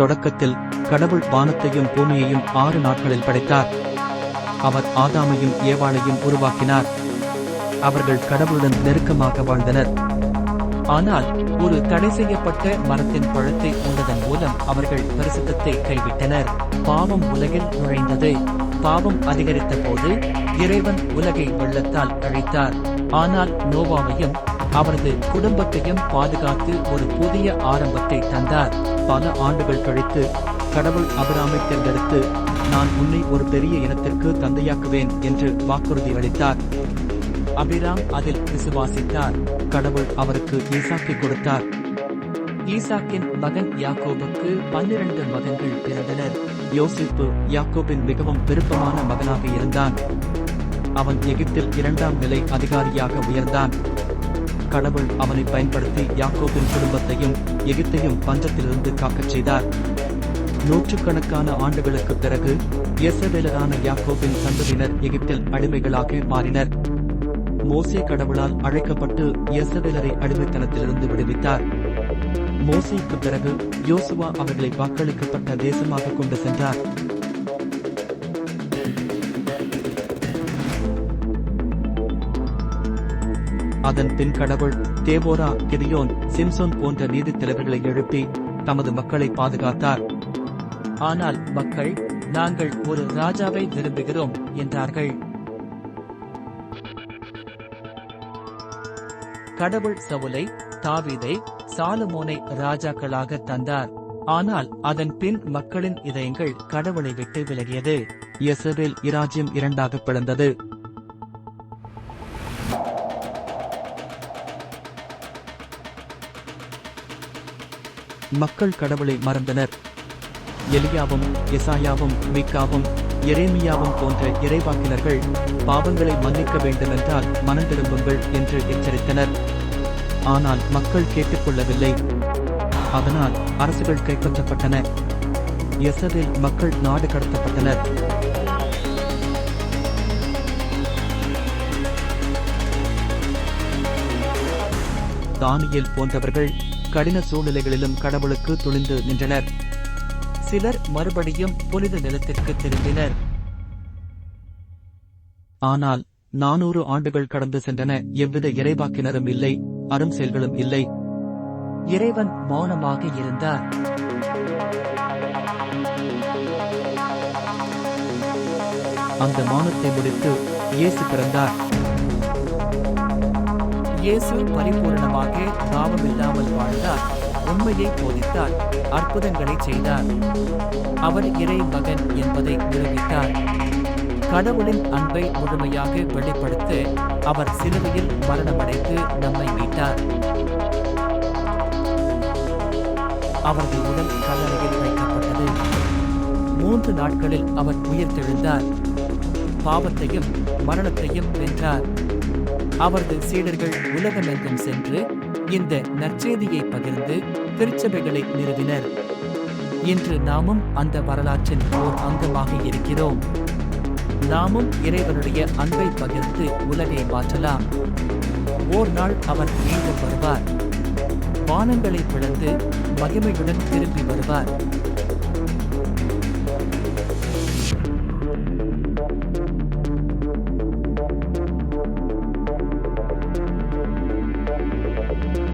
தொடக்கத்தில் கடவுள் வானத்தையும் பூமியையும் ஆறு நாட்களில் படைத்தார். அவர் ஆதாமையும் ஏவாளையும் உருவாக்கினார். அவர்கள் கடவுளுடன் நெருக்கமாக வாழ்ந்தனர். ஆனால் ஒரு தடை செய்யப்பட்ட மரத்தின் பழத்தை உண்டதன் மூலம் அவர்கள் பரிசுத்தத்தை கைவிட்டனர். பாவம் உலகில் நுழைந்தது. பாவம் அதிகரித்த போது இறைவன் உலகை வெள்ளத்தால் அழித்தார். ஆனால் நோவாவையும் அவரது குடும்பத்தையும் பாதுகாத்து ஒரு புதிய ஆரம்பத்தை தந்தார். பல ஆண்டுகள் கழித்து கடவுள் அபிராமை தேர்ந்தெடுத்து நான் உன்னை ஒரு பெரிய இனத்திற்கு தந்தையாக்குவேன் என்று வாக்குறுதி அளித்தார். அபிராம் அதில் விசுவாசித்தார். கடவுள் அவருக்கு ஈசாக்கை கொடுத்தார். ஈசாக்கின் மகன் யாக்கோபுக்கு பன்னிரண்டு மகன்கள் பிறந்தனர். யோசிப்பு யாக்கோபின் மிகவும் விருப்பமான மகனாக இருந்தான். அவன் எகிப்தில் இரண்டாம் நிலை அதிகாரியாக உயர்ந்தான். கடவுள் அவனை பயன்படுத்தி யாக்கோபின் குடும்பத்தையும் எகிப்தையும் பஞ்சத்திலிருந்து காக்கச் செய்தார். நூற்றுக்கணக்கான ஆண்டுகளுக்கு பிறகு எசவேலரான யாக்கோபின் சந்ததியினர் எகிப்தில் அடிமைகளாக மாறினர். மோசே கடவுளால் அழைக்கப்பட்டு எசவேலரை அடிமைத்தனத்திலிருந்து விடுவித்தார். மோசைக்கு பிறகு யோசுவா அவர்களை வாக்களிக்கப்பட்ட தேசமாக கொண்டு சென்றார். அதன் பின் கடவுள் தேபோரா கிதியோன் சிம்சோன் போன்ற நீதி தலைவர்களை எழுப்பி தமது மக்களை பாதுகாத்தார். ஆனால் மக்கள் நாங்கள் ஒரு ராஜாவை விரும்புகிறோம் என்றார்கள். கடவுள் சவுலை தாவிதை சாலுமோனை ராஜாக்களாக தந்தார். ஆனால் அதன் பின் மக்களின் இதயங்கள் கடவுளை விட்டு விலகியது. எசபேல் இராஜ்யம் இரண்டாக பிளந்தது. மக்கள் கடவுளை மறந்தனர். எலியாவும் எசாயாவும் மிக்காவும் எரேமியாவும் போன்ற இறைவாக்கினர்கள் பாவங்களை மன்னிக்க வேண்டுமென்றால் மனம் திரும்புங்கள் என்று எச்சரித்தனர். ஆனால் மக்கள் கேட்டுக்கொள்ளவில்லை. அதனால் அரசுகள் கைப்பற்றப்பட்டன. எசதில் மக்கள் நாடு கடத்தப்பட்டனர். தானியல் போன்றவர்கள் கடின சூழ்நிலைகளிலும் கடவுளுக்கு துணிந்து நின்றனர். சிலர் மறுபடியும் புனித நிலத்திற்கு திரும்பினர். ஆனால் நானூறு ஆண்டுகள் கடந்து சென்றன எவ்வித இறைவாக்கினரும் இல்லை அரும் செயல்களும் இல்லை. இறைவன் மௌனமாக இருந்தார். அந்த மௌனத்தை முடித்து இயேசு பிறந்தார். இயேசு பரிபூரணமாக பாவமில்லாமல் வாழ்ந்தார். உண்மையை போதித்தார். அற்புதங்களை செய்தார். அவர் இறை மகன் என்பதை நிரூபித்தார். கடவுளின் அன்பை முழுமையாக வெளிப்படுத்த அவர் சிலுவையில் மரணமடைந்து நம்மை மீட்டார். அவரது உடல் கல்லறையில் வைக்கப்பட்டது. மூன்று நாட்களில் அவர் உயிர்த்தெழுந்தார். பாவத்தையும் மரணத்தையும் வென்றார். அவரது சீடர்கள் உலகமெங்கும் சென்று இந்த நற்செய்தியை பகிர்ந்து திருச்சபைகளை நிறுவினர். இன்று நாமும் அந்த வரலாற்றின் ஓர் அங்கமாக இருக்கிறோம். நாமும் இறைவனுடைய அன்பை பகிர்ந்து உலகை மாற்றலாம். ஓர் நாள் அவர் மீண்டும் வருவார். வானங்களை பிளந்து மகிமையுடன் திரும்பி வருவார்.